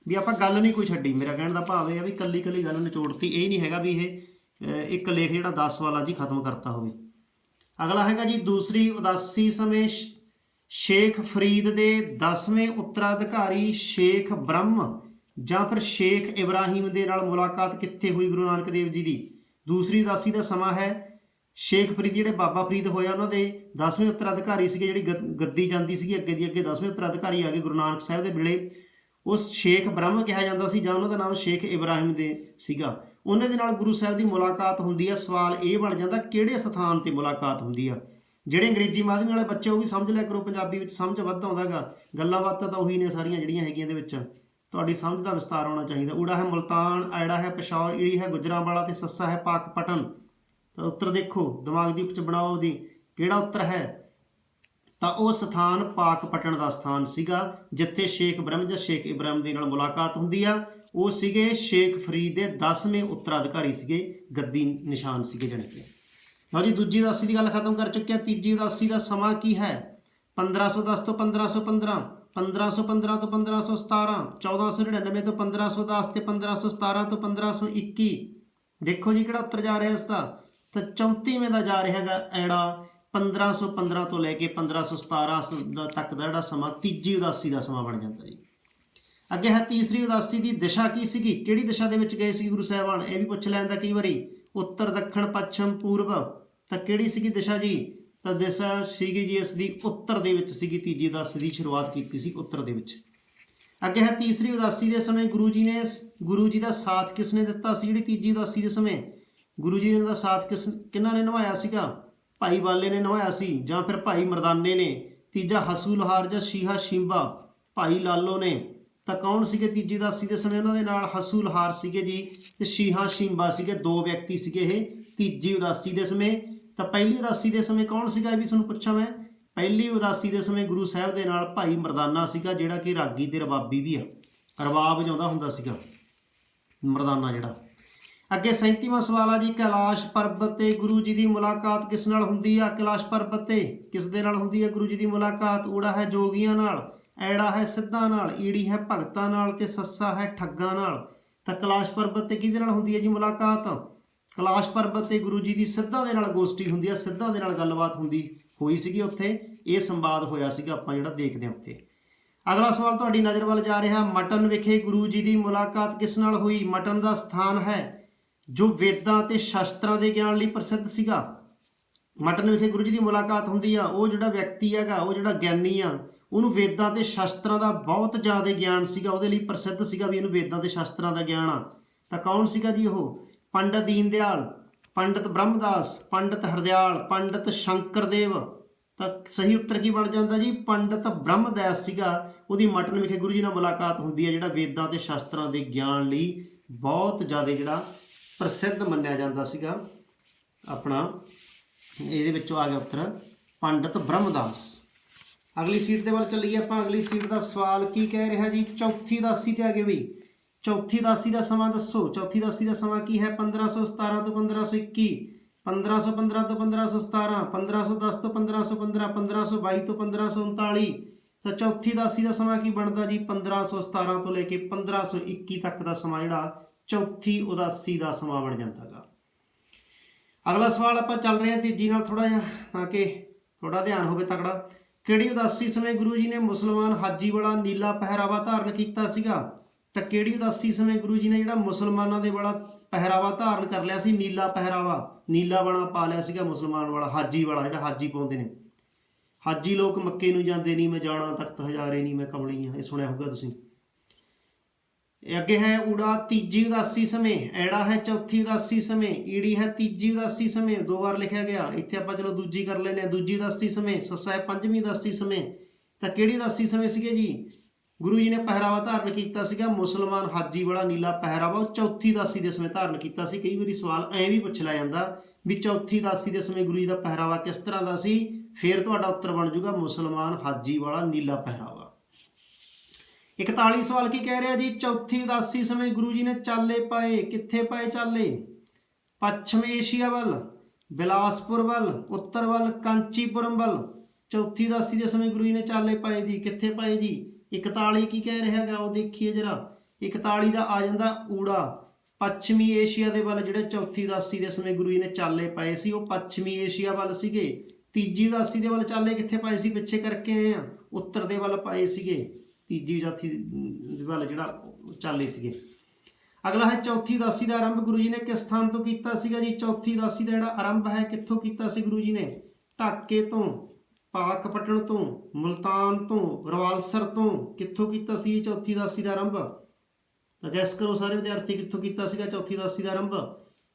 ਵੀ ਆਪਾਂ ਗੱਲ ਨਹੀਂ ਕੋਈ ਛੱਡੀ, ਮੇਰਾ ਕਹਿਣ ਦਾ ਭਾਵ ਇਹ ਆ ਵੀ ਕੱਲੀ ਕੱਲੀ ਗੱਲ ਨਿਚੋੜਤੀ, ਇਹ ਨਹੀਂ ਹੈਗਾ ਵੀ ਇਹ ਇੱਕ ਲੇਖ ਜਿਹੜਾ 10 ਵਾਲਾ ਜੀ ਖਤਮ ਕਰਤਾ ਹੋਵੇ। ਅਗਲਾ ਹੈਗਾ ਜੀ ਦੂਸਰੀ, ਉਦਾਸੀ ਸਮੇਂ ਸ਼ੇਖ ਫਰੀਦ ਦੇ 10ਵੇਂ ਉੱਤਰਾਧਿਕਾਰੀ ਸ਼ੇਖ ਬ੍ਰਹਮ ਜਾਂ ਫਿਰ ਸ਼ੇਖ ਇਬਰਾਹੀਮ ਦੇ ਨਾਲ ਮੁਲਾਕਾਤ ਕਿੱਥੇ ਹੋਈ ਗੁਰੂ ਨਾਨਕ ਦੇਵ ਜੀ ਦੀ? ਦੂਸਰੀ ਉਦਾਸੀ ਦਾ ਸਮਾਂ ਹੈ। ਸ਼ੇਖ ਫਰੀਦ ਜਿਹੜੇ ਬਾਬਾ ਫਰੀਦ ਹੋਇਆ, ਉਹਨਾਂ ਦੇ 10ਵੇਂ ਉੱਤਰਾਧਿਕਾਰੀ ਸੀਗੇ, ਜਿਹੜੀ ਗੱਦ- ਗੱਦੀ ਜਾਂਦੀ ਸੀਗੀ, ਅੱਗੇ ਦੀ ਅੱਗੇ 10ਵੇਂ ਉੱਤਰਾਧਿਕਾਰੀ ਆ ਗਏ ਗੁਰੂ ਨਾਨਕ ਸਾਹਿਬ ਦੇ ਵੇਲੇ। ਉਸ ਸ਼ੇਖ ਬ੍ਰਹਮ ਕਿਹਾ ਜਾਂਦਾ ਸੀ, ਜਾਂ ਉਹਨਾਂ ਦਾ ਨਾਮ ਸ਼ੇਖ ਇਬਰਾਹਿਮ ਦੇ ਸੀਗਾ। ਉਹਨਾਂ ਦੇ ਨਾਲ ਗੁਰੂ ਸਾਹਿਬ ਦੀ ਮੁਲਾਕਾਤ ਹੁੰਦੀ ਆ। ਸਵਾਲ ਇਹ ਬਣ ਜਾਂਦਾ, ਕਿਹੜੇ ਸਥਾਨ ਤੇ ਮੁਲਾਕਾਤ ਹੁੰਦੀ ਆ? ਜਿਹੜੇ ਅੰਗਰੇਜ਼ੀ ਮਾਧਿਅਮ ਵਾਲੇ ਬੱਚੇ ਉਹ ਵੀ ਸਮਝ ਲਿਆ ਕਰੋ, ਪੰਜਾਬੀ ਵਿੱਚ ਸਮਝ ਵੱਧ ਆਉਂਦਾਗਾ ਗੱਲਾਂ ਬਾਤਾਂ ਤਾਂ ਉਹੀ ਨੇ ਸਾਰੀਆਂ ਜਿਹੜੀਆਂ ਹੈਗੀਆਂ ਦੇ ਵਿੱਚ। ਤੁਹਾਡੀ ਸਮਝ ਦਾ ਵਿਸਤਾਰ ਹੋਣਾ ਚਾਹੀਦਾ। ਊੜਾ ਹੈ ਮੁਲਤਾਨ ਐੜਾ ਹੈ ਪਸ਼ੌਰ ਈੜੀ ਹੈ ਗੁਜਰਾਂਵਾਲਾ ਤੇ ਸੱਸਾ ਹੈ ਪਾਕਪਟਨ। ਤਾਂ ਉੱਤਰ ਦੇਖੋ, ਦਿਮਾਗ ਦੀ ਉਪਜ ਬਣਾਓ ਉਹਦੀ। ਕਿਹੜਾ ਉੱਤਰ ਹੈ? ਤਾਂ ਉਹ ਸਥਾਨ ਪਾਕਪਟਨ ਦਾ ਸਥਾਨ ਸੀਗਾ, ਜਿੱਥੇ ਸ਼ੇਖ ਬ੍ਰਹਮ ਜਾਂ ਸ਼ੇਖ ਇਬਰਾਹਿਮ ਦੇ ਨਾਲ ਮੁਲਾਕਾਤ ਹੁੰਦੀ ਆ। ਉਹ ਸੀਗੇ ਸ਼ੇਖ ਫਰੀਦ ਦੇ 10ਵੇਂ ਉੱਤਰਾਧਿਕਾਰੀ ਸੀਗੇ, ਗੱਦੀ ਨਿਸ਼ਾਨ ਸੀਗੇ ਜਾਣੀ ਕਿ। ਲਓ ਜੀ, ਦੂਜੀ ਉਦਾਸੀ ਦੀ ਗੱਲ ਖਤਮ ਕਰ ਚੁੱਕਿਆ। ਤੀਜੀ ਉਦਾਸੀ ਦਾ ਸਮਾਂ ਕੀ ਹੈ? 1510 ਤੋਂ 1515 1515 ਤੋਂ 1517 1499 ਤੋਂ 1510 ਤੇ 1517 ਤੋਂ 1521 ਦੇਖੋ ਜੀ ਕਿਹੜਾ ਉੱਤਰ ਜਾ ਰਿਹਾ ਇਸ ਦਾ। ਤਾਂ 34ਵੇਂ ਦਾ ਜਾ ਰਿਹਾ ਹੈਗਾ ਐੜਾ 1515 ਤੋਂ ਲੈ ਕੇ 1517 ਸ- ਦਾ ਤੱਕ ਦਾ ਜਿਹੜਾ ਸਮਾਂ, ਤੀਜੀ ਉਦਾਸੀ ਦਾ ਸਮਾਂ ਬਣ ਜਾਂਦਾ ਜੀ। ਅੱਗੇ ਹੈ ਤੀਸਰੀ ਉਦਾਸੀ ਦੀ ਦਿਸ਼ਾ ਕੀ ਸੀਗੀ? ਕਿਹੜੀ ਦਿਸ਼ਾ ਦੇ ਵਿੱਚ ਗਏ ਸੀ ਗੁਰੂ ਸਾਹਿਬਾਨ? ਇਹ ਵੀ ਪੁੱਛ ਲੈਂਦਾ ਕਈ ਵਾਰੀ। ਉੱਤਰ ਦੱਖਣ, ਪੱਛਮ, ਪੂਰਬ। ਤਾਂ ਕਿਹੜੀ ਸੀਗੀ ਦਿਸ਼ਾ ਜੀ? ਤਾਂ ਦਿਸ਼ਾ ਸੀਗੀ ਜੀ ਇਸ ਦੀ ਉੱਤਰ ਦੇ ਵਿੱਚ ਸੀਗੀ, ਤੀਜੀ ਉਦਾਸੀ ਦੀ ਸ਼ੁਰੂਆਤ ਕੀਤੀ ਸੀ ਉੱਤਰ ਦੇ ਵਿੱਚ। ਅੱਗੇ ਹੈ ਤੀਸਰੀ ਉਦਾਸੀ ਦੇ ਸਮੇਂ ਗੁਰੂ ਜੀ ਨੇ ਗੁਰੂ ਜੀ ਦਾ ਸਾਥ ਕਿਸ ਨੇ ਦਿੱਤਾ ਸੀ ਜਿਹੜੀ ਤੀਜੀ ਉਦਾਸੀ ਦੇ ਸਮੇਂ? ਗੁਰੂ ਜੀ ਦਾ ਸਾਥ ਕਿਸ, ਕਿਹਨਾਂ ਨੇ ਨਿਭਾਇਆ ਸੀਗਾ? ਭਾਈ ਬਾਲੇ ਨੇ ਨਿਭਾਇਆ ਸੀ ਜਾਂ ਫਿਰ ਭਾਈ ਮਰਦਾਨੇ ਨੇ? ਤੀਜਾ ਹਸੂ ਲੋਹਾਰ ਜਾਂ ਸ਼ੀਹਾ ਸ਼ਿੰਬਾ? ਭਾਈ ਲਾਲੋ ਨੇ। ਤਾਂ ਕੌਣ ਸੀਗੇ ਤੀਜੀ ਉਦਾਸੀ ਦੇ ਸਮੇਂ ਉਹਨਾਂ ਦੇ ਨਾਲ? ਹਸੂ ਲੋਹਾਰ ਸੀਗੇ ਜੀ ਤੇ ਸ਼ੀਹਾ ਸ਼ਿੰਬਾ ਸੀਗੇ, ਦੋ ਵਿਅਕਤੀ ਸੀਗੇ ਇਹ, ਤੀਜੀ ਉਦਾਸੀ ਦੇ ਸਮੇਂ। ਤਾਂ ਪਹਿਲੀ ਉਦਾਸੀ ਦੇ ਸਮੇਂ ਕੌਣ ਸੀਗਾ ਇਹ ਵੀ ਤੁਹਾਨੂੰ ਪੁੱਛਾਂ ਮੈਂ? ਪਹਿਲੀ ਉਦਾਸੀ ਦੇ ਸਮੇਂ ਗੁਰੂ ਸਾਹਿਬ ਦੇ ਨਾਲ ਭਾਈ ਮਰਦਾਨਾ ਸੀਗਾ, ਜਿਹੜਾ ਕਿ ਰਾਗੀ ਤੇ ਰਬਾਬੀ ਵੀ ਆ। ਰਬਾਬ ਵਜਾਉਂਦਾ ਹੁੰਦਾ ਸੀਗਾ, ਮਰਦਾਨਾ ਜਿਹੜਾ। ਅੱਗੇ 37ਵਾਂ ਸਵਾਲ ਆ ਜੀ, ਕੈਲਾਸ਼ ਪਰਬਤ ਤੇ ਗੁਰੂ ਜੀ ਦੀ ਮੁਲਾਕਾਤ ਕਿਸ ਨਾਲ ਹੁੰਦੀ ਆ? ਕੈਲਾਸ਼ ਪਰਬਤ ਤੇ ਕਿਸ ਦੇ ਨਾਲ ਹੁੰਦੀ ਹੈ ਗੁਰੂ ਜੀ ਦੀ ਮੁਲਾਕਾਤ? ਊੜਾ ਹੈ ਜੋਗੀਆਂ ਨਾਲ, ਐੜਾ ਹੈ ਸਿੱਧਾਂ ਨਾਲ, ਈੜੀ ਹੈ ਭਗਤਾਂ ਨਾਲ ਤੇ ਸੱਸਾ ਹੈ ਠੱਗਾਂ ਨਾਲ। ਤਾਂ ਕੈਲਾਸ਼ ਪਰਬਤ ਤੇ ਕਿਹਦੇ ਨਾਲ ਹੁੰਦੀ ਹੈ ਜੀ ਮੁਲਾਕਾਤ? ਕਲਾਸ਼ ਪਰਬਤ ਤੇ ਗੁਰੂ ਜੀ ਦੀ ਸਿੱਧਾਂ ਦੇ ਨਾਲ ਗੋਸ਼ਟੀ ਹੁੰਦੀ ਆ, ਸਿੱਧਾਂ ਦੇ ਨਾਲ ਗੱਲਬਾਤ ਹੁੰਦੀ ਹੋਈ ਸੀਗੀ ਉੱਥੇ, ਇਹ ਸੰਵਾਦ ਹੋਇਆ ਸੀਗਾ ਆਪਾਂ ਜਿਹੜਾ ਦੇਖਦੇ ਹਾਂ ਉੱਥੇ। ਅਗਲਾ ਸਵਾਲ ਤੁਹਾਡੀ ਨਜ਼ਰ ਵੱਲ ਜਾ ਰਿਹਾ, ਮਟਨ ਵਿਖੇ ਗੁਰੂ ਜੀ ਦੀ ਮੁਲਾਕਾਤ ਕਿਸ ਨਾਲ ਹੋਈ? ਮਟਨ ਦਾ ਸਥਾਨ ਹੈ ਜੋ ਵੇਦਾਂ ਤੇ ਸ਼ਾਸਤਰਾਂ ਦੇ ਗਿਆਨ ਲਈ ਪ੍ਰਸਿੱਧ ਸੀਗਾ। ਮਟਨ ਵਿਖੇ ਗੁਰੂ ਜੀ ਦੀ ਮੁਲਾਕਾਤ ਹੁੰਦੀ ਆ, ਉਹ ਜਿਹੜਾ ਵਿਅਕਤੀ ਹੈਗਾ, ਉਹ ਜਿਹੜਾ ਗਿਆਨੀ ਆ, ਉਹਨੂੰ ਵੇਦਾਂ ਤੇ ਸ਼ਾਸਤਰਾਂ ਦਾ ਬਹੁਤ ਜ਼ਿਆਦਾ ਗਿਆਨ ਸੀਗਾ, ਉਹਦੇ ਲਈ ਪ੍ਰਸਿੱਧ ਸੀਗਾ ਵੀ ਇਹਨੂੰ ਵੇਦਾਂ ਤੇ ਸ਼ਾਸਤਰਾਂ ਦਾ ਗਿਆਨ ਆ। ਤਾਂ ਕੌਣ ਸੀਗਾ ਜੀ ਉਹ? ਪੰਡਤ ਦੀਨ ਦਿਆਲ ਪੰਡਤ ਬ੍ਰਹਮਦਾਸ, ਪੰਡਤ ਹਰਦਿਆਲ, ਪੰਡਤ ਸ਼ੰਕਰਦੇਵ। ਤਾਂ ਸਹੀ ਉੱਤਰ ਕੀ ਬਣ ਜਾਂਦਾ ਜੀ? ਪੰਡਤ ਬ੍ਰਹਮਦਾਸ ਸੀਗਾ, ਉਹਦੀ ਮਟਨ ਵਿਖੇ ਗੁਰੂ ਜੀ ਨਾਲ ਮੁਲਾਕਾਤ ਹੁੰਦੀ ਹੈ, ਜਿਹੜਾ ਵੇਦਾਂ ਤੇ ਸ਼ਾਸਤਰਾਂ ਦੇ ਗਿਆਨ ਲਈ ਬਹੁਤ ਜ਼ਿਆਦਾ ਜਿਹੜਾ ਪ੍ਰਸਿੱਧ ਮੰਨਿਆ ਜਾਂਦਾ ਸੀਗਾ। ਆਪਣਾ, ਇਹਦੇ ਵਿੱਚੋਂ ਆ ਗਿਆ ਉੱਤਰ, ਪੰਡਤ ਬ੍ਰਹਮਦਾਸ। ਅਗਲੀ ਸੀਟ ਦੇ ਵੱਲ ਚੱਲੀਏ ਆਪਾਂ। ਅਗਲੀ ਸੀਟ ਦਾ ਸਵਾਲ ਕੀ ਕਹਿ ਰਿਹਾ ਜੀ? ਚੌਥੀ ਦਾਸੀ ਤੇ ਆ ਗਏ ਵੀ। ਚੌਥੀ ਦਾਸੀ ਦਾ ਸਮਾਂ ਦੱਸੋ ਚੌਥੀ ਦਾਸੀ ਦਾ ਸਮਾਂ ਕੀ ਹੈ 1517 ਤੋਂ 1521 1515 ਤੋਂ 1517 1510 ਤੋਂ 1515 1522 ਤੋਂ 1539 ਤਾਂ ਚੌਥੀ ਦਾਸੀ ਦਾ ਸਮਾਂ ਕੀ ਬਣਦਾ ਜੀ 1517 ਤੋਂ ਲੈ ਕੇ 1521 ਤੱਕ ਦਾ ਸਮਾਂ ਜਿਹੜਾ ਚੌਥੀ ਉਦਾਸੀ ਦਾ ਸਮਾਂ ਬਣ ਜਾਂਦਾਗਾ ਅਗਲਾ ਸਵਾਲ ਆਪਾਂ ਚੱਲ ਰਹੇ ਹਾਂ ਤੇਜੀ ਨਾਲ ਥੋੜਾ ਜਿਹਾ ਤਾਂ ਕਿ ਥੋੜਾ ਧਿਆਨ ਹੋਵੇ ਤਕੜਾ ਕਿਹੜੀ ਉਦਾਸੀ ਸਮੇਂ ਗੁਰੂ ਜੀ ਨੇ ਮੁਸਲਮਾਨ ਹਾਜੀ ਵਾਲਾ ਨੀਲਾ ਪਹਿਰਾਵਾ ਧਾਰਨ ਕੀਤਾ ਸੀਗਾ ਤਾਂ ਕਿਹੜੀ ਉਦਾਸੀ ਸਮੇਂ ਗੁਰੂ ਜੀ ਨੇ ਜਿਹੜਾ ਮੁਸਲਮਾਨਾਂ ਦੇ ਵਾਲਾ ਪਹਿਰਾਵਾ ਧਾਰਨ ਕਰ ਲਿਆ ਸੀ? ਨੀਲਾ ਪਹਿਰਾਵਾ। ਨੀਲਾ ਬਣਾ ਪਾ ਲਿਆ ਸੀਗਾ ਮੁਸਲਮਾਨ ਵਾਲਾ, ਹਾਜੀ ਵਾਲਾ, ਜਿਹੜਾ ਹਾਜੀ ਪਾਉਂਦੇ ਨੇ। ਹਾਜੀ ਲੋਕ ਮੱਕੇ ਨੂੰ ਜਾਂਦੇ ਨਹੀਂ ਮੈਂ ਜਾਣਾ, ਤਖਤ ਹਜ਼ਾਰੇ ਨਹੀਂ ਮੈਂ ਕਮਲੀ ਆ। ਇਹ ਸੁਣਿਆ ਹੋਊਗਾ ਤੁਸੀਂ। ਇਹ ਅੱਗੇ ਹੈ ਊੜਾ ਤੀਜੀ ਉਦਾਸੀ ਸਮੇਂ, ਐੜਾ ਹੈ ਚੌਥੀ ਉਦਾਸੀ ਸਮੇਂ, ਈੜੀ ਹੈ ਤੀਜੀ ਉਦਾਸੀ ਸਮੇਂ, ਦੋ ਵਾਰ ਲਿਖਿਆ ਗਿਆ। ਇੱਥੇ ਆਪਾਂ ਚਲੋ ਦੂਜੀ ਕਰ ਲੈਨੇ ਆ ਦੂਜੀ ਉਦਾਸੀ ਸਮੇਂ, ਸੱਸਾ ਹੈ ਪੰਜਵੀਂ ਉਦਾਸੀ ਸਮੇਂ। ਤਾਂ ਕਿਹੜੀ ਉਦਾਸੀ ਸਮੇਂ ਸੀਗੇ ਜੀ? ਗੁਰੂ ਜੀ ਨੇ ਪਹਿਰਾਵਾ ਧਾਰਨ ਕੀਤਾ ਸੀਗਾ, ਮੁਸਲਮਾਨ ਹਾਜੀ ਵਾਲਾ ਨੀਲਾ ਪਹਿਰਾਵਾ, ਉਹ ਚੌਥੀ ਦਾਸੀ ਦੇ ਸਮੇਂ ਧਾਰਨ ਕੀਤਾ ਸੀ। ਕਈ ਵਾਰੀ ਸਵਾਲ ਐਂ ਵੀ ਪੁੱਛ ਲਿਆ ਜਾਂਦਾ ਵੀ ਚੌਥੀ ਦਾਸੀ ਦੇ ਸਮੇਂ ਗੁਰੂ ਜੀ ਦਾ ਪਹਿਰਾਵਾ ਕਿਸ ਤਰ੍ਹਾਂ ਦਾ ਸੀ? ਫਿਰ ਤੁਹਾਡਾ ਉੱਤਰ ਬਣ ਜਾਊਗਾ, ਮੁਸਲਮਾਨ ਹਾਜੀ ਵਾਲਾ ਨੀਲਾ ਪਹਿਰਾਵਾ। 41 ਸਵਾਲ ਕੀ ਕਹਿ ਰਿਹਾ ਜੀ? ਚੌਥੀ ਉਦਾਸੀ ਸਮੇਂ ਗੁਰੂ ਜੀ ਨੇ ਚਾਲੇ ਪਾਏ, ਕਿੱਥੇ ਪਾਏ ਚਾਲੇ? ਪੱਛਮ ਏਸ਼ੀਆ ਵੱਲ, ਬਿਲਾਸਪੁਰ ਵੱਲ, ਉੱਤਰ ਵੱਲ, ਕਾਂਚੀਪੁਰਮ ਵੱਲ। ਚੌਥੀ ਉਦਾਸੀ ਦੇ ਸਮੇਂ ਗੁਰੂ ਜੀ ਨੇ ਚਾਲੇ ਪਾਏ ਜੀ, ਕਿੱਥੇ ਪਾਏ ਜੀ? 41 ਕੀ ਕਹਿ ਰਿਹਾ ਹੈਗਾ? ਉਹ ਦੇਖੀਏ ਜਰਾ। 41 ਦਾ ਆ ਜਾਂਦਾ ਊੜਾ। ਪੱਛਮੀ ਏਸ਼ੀਆ ਦੇ ਵੱਲ ਜਿਹੜੇ ਚੌਥੀ ਉਦਾਸੀ ਦੇ ਸਮੇਂ ਗੁਰੂ ਜੀ ਨੇ ਚਾਲੇ ਪਾਏ ਸੀ, ਉਹ ਪੱਛਮੀ ਏਸ਼ੀਆ ਵੱਲ ਸੀਗੇ। ਤੀਜੀ ਉਦਾਸੀ ਦੇ ਵੱਲ ਚਾਲੇ ਕਿੱਥੇ ਪਾਏ ਸੀ? ਪਿੱਛੇ ਕਰਕੇ ਆਏ ਆ। ਉੱਤਰ ਦੇ ਵੱਲ ਪਾਏ ਸੀਗੇ। ਤੀਜੀ ਜਾਤੀ ਦੇ ਵੱਲ ਜਿਹੜਾ ਚਾਲੇ ਸੀਗੇ। ਅਗਲਾ ਹੈ ਚੌਥੀ ਉਦਾਸੀ ਦਾ ਆਰੰਭ। ਗੁਰੂ ਜੀ ਨੇ ਕਿਸ ਸਥਾਨ ਤੋਂ ਕੀਤਾ ਸੀਗਾ ਜੀ? ਚੌਥੀ ਉਦਾਸੀ ਦਾ ਜਿਹੜਾ ਆਰੰਭ ਹੈ, ਕਿੱਥੋਂ ਕੀਤਾ ਸੀ ਗੁਰੂ ਜੀ ਨੇ? ਢਾਕੇ ਤੋਂ। ਪਾਕਪਟਣ ਤੋਂ, ਮੁਲਤਾਨ ਤੋਂ, ਰਵਾਲਸਰ ਤੋਂ ਕਿੱਥੋਂ ਕੀਤਾ ਸੀ ਇਹ ਚੌਥੀ ਉਦਾਸੀ ਦਾ ਆਰੰਭ? ਤਾਂ ਗੈਸ ਕਰੋ ਸਾਰੇ ਵਿਦਿਆਰਥੀ ਕਿੱਥੋਂ ਕੀਤਾ ਸੀਗਾ ਚੌਥੀ ਉਦਾਸੀ ਦਾ ਆਰੰਭ?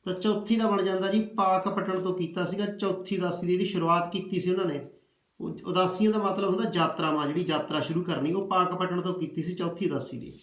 ਤਾਂ ਚੌਥੀ ਦਾ ਬਣ ਜਾਂਦਾ ਜੀ ਪਾਕਪਟਣ ਤੋਂ ਕੀਤਾ ਸੀਗਾ ਚੌਥੀ ਉਦਾਸੀ ਦੀ ਜਿਹੜੀ ਸ਼ੁਰੂਆਤ ਕੀਤੀ ਸੀ ਉਹਨਾਂ ਨੇ। ਉਦਾਸੀਆਂ ਦਾ ਮਤਲਬ ਹੁੰਦਾ ਯਾਤਰਾ ਯਾਤਰਾਵਾਂ ਜਿਹੜੀ ਯਾਤਰਾ ਸ਼ੁਰੂ ਕਰਨੀ, ਉਹ ਪਾਕਪਟਣ ਤੋਂ ਕੀਤੀ ਸੀ ਚੌਥੀ ਉਦਾਸੀ ਦੀ।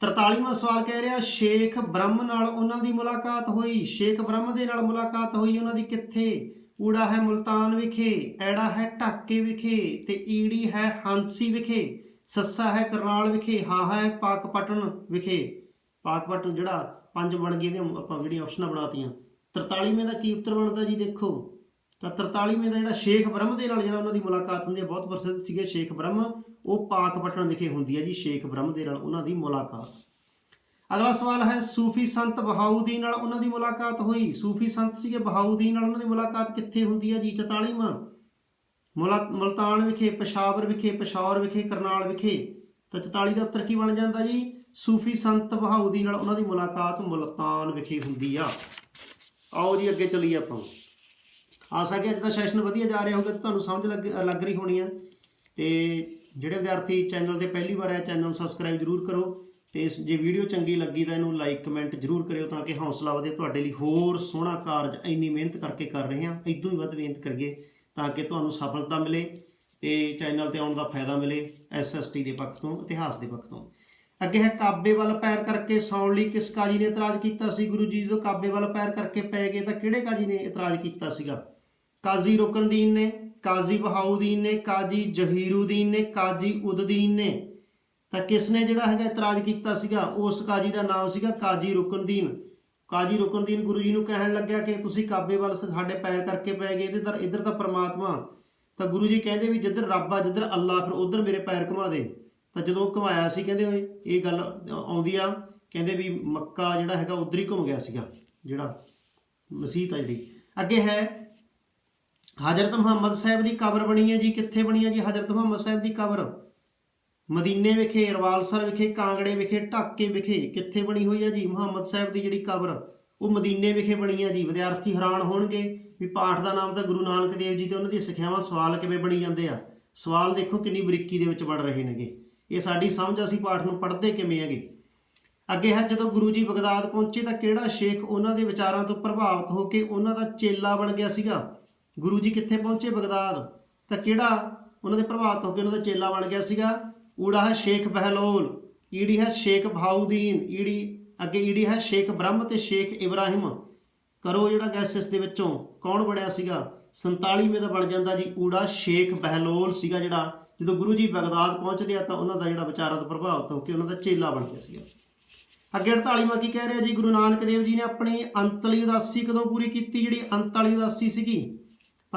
43ਵਾਂ ਸਵਾਲ ਕਹਿ ਰਿਹਾ, ਸ਼ੇਖ ਬ੍ਰਹਮ ਨਾਲ ਉਹਨਾਂ ਦੀ ਮੁਲਾਕਾਤ ਹੋਈ? ਸ਼ੇਖ ਬ੍ਰਹਮ ਦੇ ਨਾਲ ਮੁਲਾਕਾਤ ਹੋਈ ਉਹਨਾਂ ਦੀ ਕਿੱਥੇ? ਊੜਾ ਹੈ ਮੁਲਤਾਨ ਵਿਖੇ, ਐੜਾ ਹੈ ਢਾਕੇ ਵਿਖੇ ਤੇ ਈੜੀ ਹੈ ਹਾਂਸੀ ਵਿਖੇ, ਸੱਸਾ ਹੈ ਕਰਨਾਲ ਵਿਖੇ, ਹਾਹਾ ਹੈ ਪਾਕਪਟਨ ਵਿਖੇ। ਪਾਕਪਟਨ ਜਿਹੜਾ ਪੰਜ ਬਣ ਗਏ ਨੇ, ਆਪਾਂ ਜਿਹੜੀਆਂ ਆਪਸ਼ਨਾਂ ਬਣਾਤੀਆਂ। 43ਵੇਂ ਦਾ ਕੀ ਉੱਤਰ ਬਣਦਾ ਜੀ ਦੇਖੋ? ਤਾਂ 43ਵੇਂ ਦਾ ਜਿਹੜਾ ਸ਼ੇਖ ਬ੍ਰਹਮ ਦੇ ਨਾਲ ਜਿਹੜਾ ਉਹਨਾਂ ਦੀ ਮੁਲਾਕਾਤ ਹੁੰਦੀ ਹੈ, ਬਹੁਤ ਪ੍ਰਸਿੱਧ ਸੀਗੇ ਸ਼ੇਖ ਬ੍ਰਹਮ। ਉਹ ਪਾਕਪਟਨ ਵਿਖੇ ਹੁੰਦੀ ਹੈ ਜੀ, ਸ਼ੇਖ ਬ੍ਰਹਮ ਦੇ ਨਾਲ ਉਹਨਾਂ ਦੀ ਮੁਲਾਕਾਤ। ਅਗਲਾ ਸਵਾਲ ਹੈ, ਸੂਫੀ ਸੰਤ ਬਹਾਉਦੀਨ ਨਾਲ ਉਹਨਾਂ ਦੀ ਮੁਲਾਕਾਤ ਹੋਈ। ਸੂਫੀ ਸੰਤ ਸੀਗੇ ਬਹਾਉਦੀਨ ਨਾਲ ਉਹਨਾਂ ਦੀ ਮੁਲਾਕਾਤ ਕਿੱਥੇ ਹੁੰਦੀ ਹੈ ਜੀ? 44ਵਾਂ ਮੁਲਾ, ਮੁਲਤਾਨ ਵਿਖੇ, ਪਸ਼ਾਵਰ ਵਿਖੇ, ਪਸ਼ੌਰ ਵਿਖੇ, ਕਰਨਾਲ ਵਿਖੇ। ਤਾਂ 44 ਦਾ ਉੱਤਰ ਕੀ ਬਣ ਜਾਂਦਾ ਜੀ? ਸੂਫੀ ਸੰਤ ਬਹਾਉਦੀਨ ਨਾਲ ਉਹਨਾਂ ਦੀ ਮੁਲਾਕਾਤ ਮੁਲਤਾਨ ਵਿਖੇ ਹੁੰਦੀ ਆ। ਆਓ ਜੀ, ਅੱਗੇ ਚਲੀਏ ਆਪਾਂ। ਆਸਾ ਕਿ ਅੱਜ ਦਾ ਸੈਸ਼ਨ ਵਧੀਆ ਜਾ ਰਿਹਾ ਹੋਊਗਾ ਤੇ ਤੁਹਾਨੂੰ ਸਮਝ ਲੱਗ ਲੱਗ ਰਹੀ ਹੋਣੀ ਆ। ਤੇ ਜਿਹੜੇ ਵਿਦਿਆਰਥੀ ਚੈਨਲ ਤੇ ਪਹਿਲੀ ਵਾਰ ਆਏ, ਚੈਨਲ ਨੂੰ ਸਬਸਕ੍ਰਾਈਬ ਜਰੂਰ ਕਰੋ। ਤੇ ਇਸ ਜੇ ਵੀਡੀਓ ਚੰਗੀ ਲੱਗੀ ਤਾਂ ਇਹਨੂੰ ਲਾਈਕ ਕਮੈਂਟ ਜਰੂਰ ਕਰਿਓ ਤਾਂ ਕਿ ਹੌਸਲਾ ਵਧੇ। ਤੁਹਾਡੇ ਲਈ ਹੋਰ ਸੋਹਣਾ ਕਾਰਜ ਇੰਨੀ ਮਿਹਨਤ ਕਰਕੇ ਕਰ ਰਹੇ ਹਾਂ। ਇਦੋਂ ਹੀ ਵੱਧ ਮਿਹਨਤ ਕਰੀਏ ਤਾਂ ਕਿ ਤੁਹਾਨੂੰ ਸਫਲਤਾ ਮਿਲੇ ਤੇ ਚੈਨਲ ਤੇ ਆਉਣ ਦਾ ਫਾਇਦਾ ਮਿਲੇ ਐਸਐਸਟੀ ਦੇ ਪੱਖ ਤੋਂ, ਇਤਿਹਾਸ ਦੇ ਪੱਖ ਤੋਂ। ਅੱਗੇ ਹੈ ਕਾਬੇ ਵੱਲ ਪੈਰ ਕਰਕੇ ਸੌਣ ਲਈ ਕਿਸ ਕਾਜੀ ਨੇ ਇਤਰਾਜ਼ ਕੀਤਾ ਸੀ? ਗੁਰੂ ਜੀ ਜਦੋਂ ਕਾਬੇ ਵੱਲ ਪੈਰ ਕਰਕੇ ਪੈ ਗਏ ਤਾਂ ਕਿਹੜੇ ਕਾਜੀ ਨੇ ਇਤਰਾਜ਼ ਕੀਤਾ ਸੀਗਾ? ਕਾਜ਼ੀ ਰੁਕਨਦੀਨ ਨੇ, ਕਾਜ਼ੀ ਬਹਾਉਦੀਨ ਨੇ, ਕਾਜ਼ੀ ਜਹੀਰੂਦੀਨ ਨੇ, ਕਾਜ਼ੀ ਉਦਦੀਨ ਨੇ। ਤਾਂ ਕਿਸ ਨੇ ਜਿਹੜਾ ਹੈਗਾ ਇਤਰਾਜ਼ ਕੀਤਾ ਸੀਗਾ? ਉਸ ਕਾਜੀ ਦਾ ਨਾਮ ਸੀਗਾ ਕਾਜ਼ੀ ਰੁਕਨਦੀਨ। ਕਾਜ਼ੀ ਰੁਕਨਦੀਨ ਗੁਰੂ ਜੀ ਨੂੰ ਕਹਿਣ ਲੱਗਿਆ ਕਿ ਤੁਸੀਂ ਕਾਬੇ ਵੱਲ ਸਾਡੇ ਪੈਰ ਕਰਕੇ ਪੈ ਗਏ ਤੇ ਇੱਧਰ ਤਾਂ ਪ੍ਰਮਾਤਮਾ। ਤਾਂ ਗੁਰੂ ਜੀ ਕਹਿੰਦੇ ਵੀ ਜਿੱਧਰ ਰੱਬ ਆ, ਜਿੱਧਰ ਅੱਲਾ ਫਿਰ ਉਧਰ ਮੇਰੇ ਪੈਰ ਘੁਮਾ ਦੇ। ਤਾਂ ਜਦੋਂ ਘੁਮਾਇਆ ਸੀ, ਕਹਿੰਦੇ ਓਏ, ਇਹ ਗੱਲ ਆਉਂਦੀ ਆ, ਕਹਿੰਦੇ ਵੀ ਮੱਕਾ ਜਿਹੜਾ ਹੈਗਾ ਉਧਰ ਹੀ ਘੁੰਮ ਗਿਆ ਸੀਗਾ, ਜਿਹੜਾ ਮਸੀਤ ਆ ਜਿਹੜੀ। ਅੱਗੇ ਹੈ, ਹਜ਼ਰਤ ਮੁਹੰਮਦ ਸਾਹਿਬ ਦੀ ਕਬਰ ਬਣੀ ਹੈ ਜੀ, ਕਿੱਥੇ ਬਣੀ ਹੈ ਜੀ ਹਜ਼ਰਤ ਮੁਹੰਮਦ ਸਾਹਿਬ ਦੀ ਕਬਰ? ਮਦੀਨੇ ਵਿਖੇ, ਰਵਾਲਸਰ ਵਿਖੇ, ਕਾਂਗੜੇ ਵਿਖੇ, ਢਾਕੇ ਵਿਖੇ ਕਿੱਥੇ ਬਣੀ ਹੋਈ ਹੈ ਜੀ? ਮੁਹੰਮਦ ਸਾਹਿਬ ਦੀ ਜਿਹੜੀ ਕਬਰ, ਉਹ ਮਦੀਨੇ ਵਿਖੇ ਬਣੀ ਹੈ ਜੀ। ਵਿਦਿਆਰਥੀ ਹੈਰਾਨ ਹੋਣਗੇ ਵੀ ਪਾਠ ਦਾ ਨਾਮ ਤਾਂ ਗੁਰੂ ਨਾਨਕ ਦੇਵ ਜੀ ਤੇ ਉਹਨਾਂ ਦੀ ਸਿੱਖਿਆਵਾਂ ਸਵਾਲ ਕਿਵੇਂ ਬਣੀ ਜਾਂਦੇ ਆ? ਸਵਾਲ ਦੇਖੋ ਕਿੰਨੀ ਬਰੀਕੀ ਦੇ ਵਿੱਚ ਬਣ ਰਹੇ ਨੇਗੇ। ਇਹ ਸਾਡੀ ਸਮਝ ਅਸੀਂ ਪਾਠ ਨੂੰ ਪੜ੍ਹਦੇ ਕਿਵੇਂ ਹੈਗੇ? ਅੱਗੇ ਹੈ, ਜਦੋਂ ਗੁਰੂ ਜੀ ਬਗਦਾਦ ਪਹੁੰਚੇ ਤਾਂ ਕਿਹੜਾ ਸ਼ੇਖ ਉਹਨਾਂ ਦੇ ਵਿਚਾਰਾਂ ਤੋਂ ਪ੍ਰਭਾਵਿਤ ਹੋ ਕੇ ਉਹਨਾਂ ਦਾ ਚੇਲਾ ਬਣ ਗਿਆ ਸੀਗਾ? ਗੁਰੂ ਜੀ ਕਿੱਥੇ ਪਹੁੰਚੇ ਬਗਦਾਦ? ਤਾਂ ਕਿਹੜਾ ਉਹਨਾਂ ਦੇ ਪ੍ਰਭਾਵਿਤ ਹੋ ਕੇ ਉਹਨਾਂ ਦਾ ਚੇਲਾ ਬਣ ਗਿਆ ਸੀਗਾ? ਊੜਾ ਹੈ ਸ਼ੇਖ ਬਹਿਲੋਲ, ਈੜੀ ਹੈ ਸ਼ੇਖ ਭਾਉਦੀਨ ਈੜੀ ਅੱਗੇ ਈੜੀ ਹੈ ਸ਼ੇਖ ਬ੍ਰਹਮ ਤੇ ਸ਼ੇਖ ਇਬਰਾਹਿਮ। ਕਰੋ ਜਿਹੜਾ ਗੈਸ ਇਸ ਦੇ ਵਿੱਚੋਂ। ਕੌਣ ਬਣਿਆ ਸੀਗਾ? 47ਵੇਂ ਦਾ ਬਣ ਜਾਂਦਾ ਜੀ, ਊੜਾ ਸ਼ੇਖ ਬਹਿਲੋਲ ਸੀਗਾ ਜਿਹੜਾ। ਜਦੋਂ ਗੁਰੂ ਜੀ ਬਗਦਾਦ ਪਹੁੰਚਦੇ ਆ ਤਾਂ ਉਹਨਾਂ ਦਾ ਜਿਹੜਾ ਵਿਚਾਰਾਂ ਤੋਂ ਪ੍ਰਭਾਵਿਤ ਹੋ ਕੇ ਉਹਨਾਂ ਦਾ ਚੇਲਾ ਬਣ ਗਿਆ ਸੀਗਾ। ਅੱਗੇ 48ਵਾਂ ਕੀ ਕਹਿ ਰਿਹਾ ਜੀ? ਗੁਰੂ ਨਾਨਕ ਦੇਵ ਜੀ ਨੇ ਆਪਣੀ ਅੰਤਲੀ ਉਦਾਸੀ ਕਦੋਂ ਪੂਰੀ ਕੀਤੀ? ਜਿਹੜੀ ਅੰਤ ਵਾਲੀ ਉਦਾਸੀ ਸੀਗੀ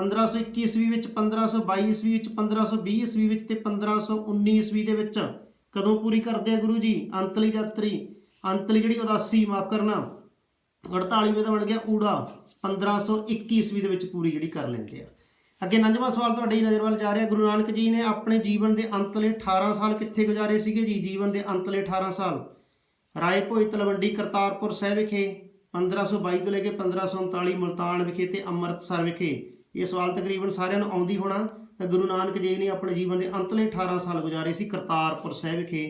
1521 ਈਸਵੀ ਵਿੱਚ 1522 ਈਸਵੀ ਵਿੱਚ 1520 ਈਸਵੀ ਵਿੱਚ ਤੇ 1519 ਈਸਵੀ ਦੇ ਵਿੱਚ ਕਦੋਂ ਪੂਰੀ ਕਰਦੇ ਆ ਗੁਰੂ ਜੀ? ਅੰਤਲੀ ਯਾਤਰੀ। ਅੰਤਲੀ ਜਿਹੜੀ ਉਦਾਸੀ, ਮਾਫ ਕਰਨਾ। 48ਵੇਂ ਦਾ ਬਣ ਗਿਆ ਊੜਾ। 1521 ਈਸਵੀ ਦੇ ਵਿੱਚ ਪੂਰੀ ਜਿਹੜੀ ਕਰ ਲੈਂਦੇ ਆ। ਅੱਗੇ ਨੰਜਵਾਂ ਸਵਾਲ ਤੁਹਾਡੀ ਨਜ਼ਰ ਵੱਲ ਜਾ ਰਿਹਾ। ਗੁਰੂ ਨਾਨਕ ਜੀ ਨੇ ਆਪਣੇ ਜੀਵਨ ਦੇ ਅੰਤਲੇ 18 ਸਾਲ ਕਿੱਥੇ ਗੁਜ਼ਾਰੇ ਸੀਗੇ ਜੀ? ਜੀਵਨ ਦੇ ਅੰਤਲੇ 18 ਸਾਲ। ਰਾਏ ਭੋਏ ਤਲਵੰਡੀ, ਕਰਤਾਰਪੁਰ ਸਾਹਿਬ ਵਿਖੇ 1522 ਤੋਂ ਲੈ ਕੇ 1539 ਮੁਲਤਾਨ ਵਿਖੇ ਤੇ ਅੰਮ੍ਰਿਤਸਰ ਵਿਖੇ। ਇਹ ਸਵਾਲ ਤਕਰੀਬਨ ਸਾਰਿਆਂ ਨੂੰ ਆਉਂਦੀ ਹੋਣਾ। ਤਾਂ ਗੁਰੂ ਨਾਨਕ ਜੀ ਨੇ ਆਪਣੇ ਜੀਵਨ ਦੇ ਅੰਤਲੇ 18 ਸਾਲ ਗੁਜ਼ਾਰੇ ਸੀ ਕਰਤਾਰਪੁਰ ਸਾਹਿਬ ਵਿਖੇ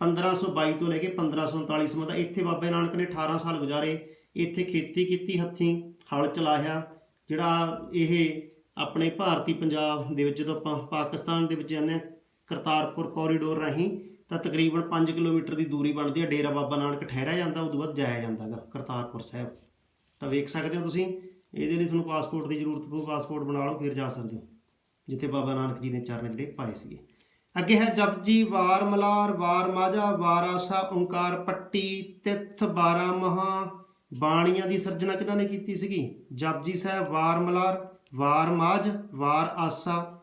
1522 ਤੋਂ ਲੈ ਕੇ 1539 ਸਮਾਂ ਦਾ। ਇੱਥੇ ਬਾਬੇ ਨਾਨਕ ਨੇ 18 ਸਾਲ ਗੁਜ਼ਾਰੇ, ਇੱਥੇ ਖੇਤੀ ਕੀਤੀ, ਹੱਥੀਂ ਹਲ ਚਲਾਇਆ, ਜਿਹੜਾ ਇਹ ਆਪਣੇ ਭਾਰਤੀ ਪੰਜਾਬ ਦੇ ਵਿੱਚ ਜਦੋਂ ਆਪਾਂ ਪਾਕਿਸਤਾਨ ਦੇ ਵਿੱਚ ਜਾਂਦੇ ਹਾਂ, ਕਰਤਾਰਪੁਰ ਕੋਰੀਡੋਰ ਰਾਹੀਂ, ਤਾਂ ਤਕਰੀਬਨ 5 ਕਿਲੋਮੀਟਰ ਦੀ ਦੂਰੀ ਬਣਦੀ ਹੈ। ਡੇਰਾ ਬਾਬਾ ਨਾਨਕ ਠਹਿਰਿਆ ਜਾਂਦਾ, ਉਦੋਂ ਬਾਅਦ ਜਾਇਆ ਜਾਂਦਾਗਾ ਕਰਤਾਰਪੁਰ ਸਾਹਿਬ। ਤਾਂ ਵੇਖ ਸਕਦੇ ਹੋ ਤੁਸੀਂ ਇਹਦੇ ਲਈ ਤੁਹਾਨੂੰ ਪਾਸਪੋਰਟ ਦੀ ਜ਼ਰੂਰਤ ਪਊ ਪਾਸਪੋਰਟ ਬਣਾ ਲਓ, ਫਿਰ ਜਾ ਸਕਦੇ ਹੋ। ਜਿੱਥੇ ਬਾਬਾ ਨਾਨਕ ਜੀ ਨੇ ਚਰਨ ਜਿਹੜੇ ਪਾਏ ਸੀਗੇ। ਅੱਗੇ ਹੈ ਜਪਜੀ ਵਾਰ ਮਲਾਰ ਵਾਰ ਮਾਝਾ ਵਾਰ ਆਸਾ ਓੰਕਾਰ, ਪੱਟੀ, ਤਿੱਥ 12 ਮਹਾ ਬਾਣੀਆਂ ਦੀ ਸਿਰਜਣਾ ਕਿਹਨਾਂ ਨੇ ਕੀਤੀ ਸੀਗੀ? ਜਪਜੀ ਸਾਹਿਬ ਵਾਰ ਮਲਾਰ ਵਾਰ ਮਾਝ ਵਾਰ ਆਸਾ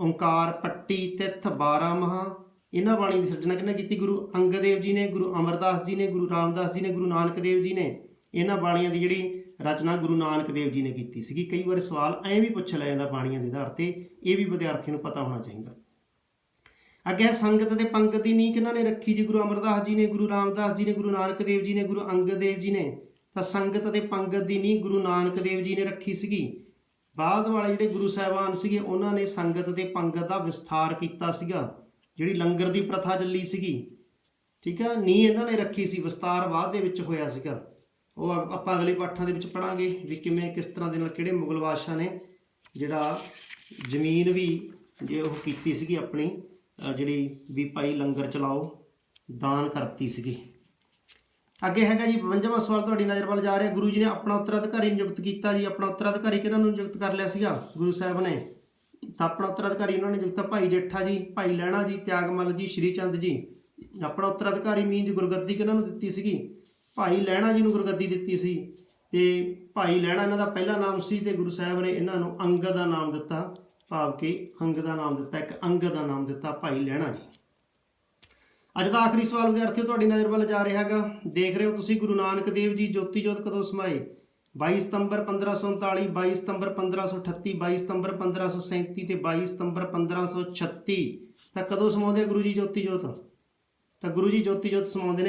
ਓੰਕਾਰ, ਪੱਟੀ, ਤਿੱਥ 12 ਮਹਾ ਇਹਨਾਂ ਬਾਣੀ ਦੀ ਸਿਰਜਣਾ ਕਿਹਨਾਂ ਕੀਤੀ? ਗੁਰੂ ਅੰਗਦ ਦੇਵ ਜੀ ਨੇ, ਗੁਰੂ ਅਮਰਦਾਸ ਜੀ ਨੇ, ਗੁਰੂ ਰਾਮਦਾਸ ਜੀ ਨੇ, ਗੁਰੂ ਨਾਨਕ ਦੇਵ ਜੀ ਨੇ। ਇਹਨਾਂ ਬਾਣੀਆਂ ਦੀ ਜਿਹੜੀ ਰਚਨਾ ਗੁਰੂ ਨਾਨਕ ਦੇਵ ਜੀ ਨੇ ਕੀਤੀ ਸੀਗੀ। ਕਈ ਵਾਰ ਸਵਾਲ ਐਂ ਵੀ ਪੁੱਛ ਲਿਆ ਜਾਂਦਾ ਬਾਣੀਆਂ ਦੇ ਆਧਾਰ ਤੇ, ਇਹ ਵੀ ਵਿਦਿਆਰਥੀਆਂ ਨੂੰ ਪਤਾ ਹੋਣਾ ਚਾਹੀਦਾ। ਅੱਗੇ ਸੰਗਤ ਦੇ ਪੰਗਤ ਦੀ ਨੀਂਹ ਕਿਹਨਾਂ ਨੇ ਰੱਖੀ? ਜੀ ਗੁਰੂ ਅਮਰਦਾਸ ਜੀ ਨੇ, ਗੁਰੂ ਰਾਮਦਾਸ ਜੀ ਨੇ, ਗੁਰੂ ਨਾਨਕ ਦੇਵ ਜੀ ਨੇ, ਗੁਰੂ ਅੰਗਦ ਦੇਵ ਜੀ ਨੇ, ਤਾਂ ਸੰਗਤ ਦੇ ਪੰਗਤ ਦੀ ਨੀਂਹ ਗੁਰੂ ਨਾਨਕ ਦੇਵ ਜੀ ਨੇ ਰੱਖੀ ਸੀਗੀ। ਬਾਅਦ ਵਾਲੇ ਜਿਹੜੇ ਗੁਰੂ ਸਾਹਿਬਾਨ ਸੀਗੇ, ਉਹਨਾਂ ਨੇ ਸੰਗਤ ਦੇ ਪੰਗਤ ਦਾ ਵਿਸਥਾਰ ਕੀਤਾ ਸੀਗਾ। ਜਿਹੜੀ ਲੰਗਰ ਦੀ ਪ੍ਰਥਾ ਚੱਲੀ ਸੀਗੀ। ਠੀਕ ਹੈ ਨੀ ਇਹਨਾਂ ਨੇ ਰੱਖੀ ਸੀ ਵਿਸਤਾਰ ਬਾਅਦ ਦੇ ਵਿੱਚ ਹੋਇਆ ਸੀਗਾ। ਉਹ ਆ- ਆਪਾਂ ਅਗਲੇ ਪਾਠਾਂ ਦੇ ਵਿੱਚ ਪੜਾਂਗੇ ਵੀ ਕਿਵੇਂ, ਕਿਸ ਤਰ੍ਹਾਂ ਦੇ ਨਾਲ ਕਿਹੜੇ ਮੁਗਲ ਬਾਦਸ਼ਾਹ ਨੇ ਜਿਹੜਾ ਜ਼ਮੀਨ ਵੀ ਜੇ ਉਹ ਕੀਤੀ ਸੀਗੀ ਆਪਣੀ ਜਿਹੜੀ ਵੀ ਭਾਈ ਲੰਗਰ ਚਲਾਓ, ਦਾਨ ਕਰਤੀ ਸੀਗੀ। ਅੱਗੇ ਹੈਗਾ ਜੀ 52ਵਾਂ ਸਵਾਲ ਤੁਹਾਡੀ ਨਜ਼ਰ ਵੱਲ ਜਾ ਰਿਹਾ। ਗੁਰੂ ਜੀ ਨੇ ਆਪਣਾ ਉੱਤਰਾਧਿਕਾਰੀ ਨਿਯੁਕਤ ਕੀਤਾ ਜੀ। ਆਪਣਾ ਉੱਤਰਾਧਿਕਾਰੀ ਕਿਹਨਾਂ ਨੂੰ ਨਿਯੁਕਤ ਕਰ ਲਿਆ ਸੀਗਾ? ਗੁਰੂ ਸਾਹਿਬ ਨੇ। ਤਾਂ ਆਪਣਾ ਉੱਤਰਾਧਿਕਾਰੀ ਉਹਨਾਂ ਨੇ ਨਿਯੁਕਤ ਭਾਈ ਜੇਠਾ ਜੀ, ਭਾਈ ਲਹਿਣਾ ਜੀ, ਤਿਆਗਮਲ ਜੀ, ਸ਼੍ਰੀ ਚੰਦ ਜੀ। ਆਪਣਾ ਉੱਤਰਾਧਿਕਾਰੀ ਮੀਂਜ ਗੁਰਗੱਦੀ ਕਿਹਨਾਂ ਨੂੰ ਦਿੱਤੀ ਸੀਗੀ? ਭਾਈ ਲਹਿਣਾ ਜੀ ਨੂੰ ਗੁਰਗੱਦੀ ਦਿੱਤੀ ਸੀ ਤੇ ਭਾਈ ਲਹਿਣਾ ਇਹਨਾਂ ਦਾ ਪਹਿਲਾ ਨਾਮ ਸੀ ਤੇ ਗੁਰੂ ਸਾਹਿਬ ਨੇ ਇਹਨਾਂ ਨੂੰ ਅੰਗਦ ਦਾ ਨਾਮ ਦਿੱਤਾ, ਭਾਵ ਕਿ ਅੰਗ ਦਾ ਨਾਮ ਦਿੱਤਾ, ਇੱਕ ਅੰਗਦ ਦਾ ਨਾਮ ਦਿੱਤਾ ਭਾਈ ਲਹਿਣਾ ਜੀ। ਅੱਜ ਦਾ ਆਖਰੀ ਸਵਾਲ ਵਿਦਿਆਰਥੀਓ, ਤੁਹਾਡੀ ਨਜ਼ਰ ਵੱਲ ਜਾ ਰਿਹਾ ਹੈਗਾ। ਦੇਖ ਰਹੇ ਹੋ ਤੁਸੀਂ ਗੁਰੂ ਨਾਨਕ ਦੇਵ ਜੀ ਜੋਤੀ ਜੋਤ ਕਦੋਂ ਸਮਾਏ? 22 ਸਤੰਬਰ 1539 22 ਸਤੰਬਰ 1538 22 ਸਤੰਬਰ 1537 ਤੇ 22 ਸਤੰਬਰ 1536 ਤਾਂ ਕਦੋਂ ਸਮਾਉਂਦੇ ਆ ਗੁਰੂ ਜੀ ਜੋਤੀ ਜੋਤ? ਤਾਂ ਗੁਰੂ ਜੀ ਜੋਤੀ ਜੋਤ ਸਮਾਉਂਦੇ ਨੇ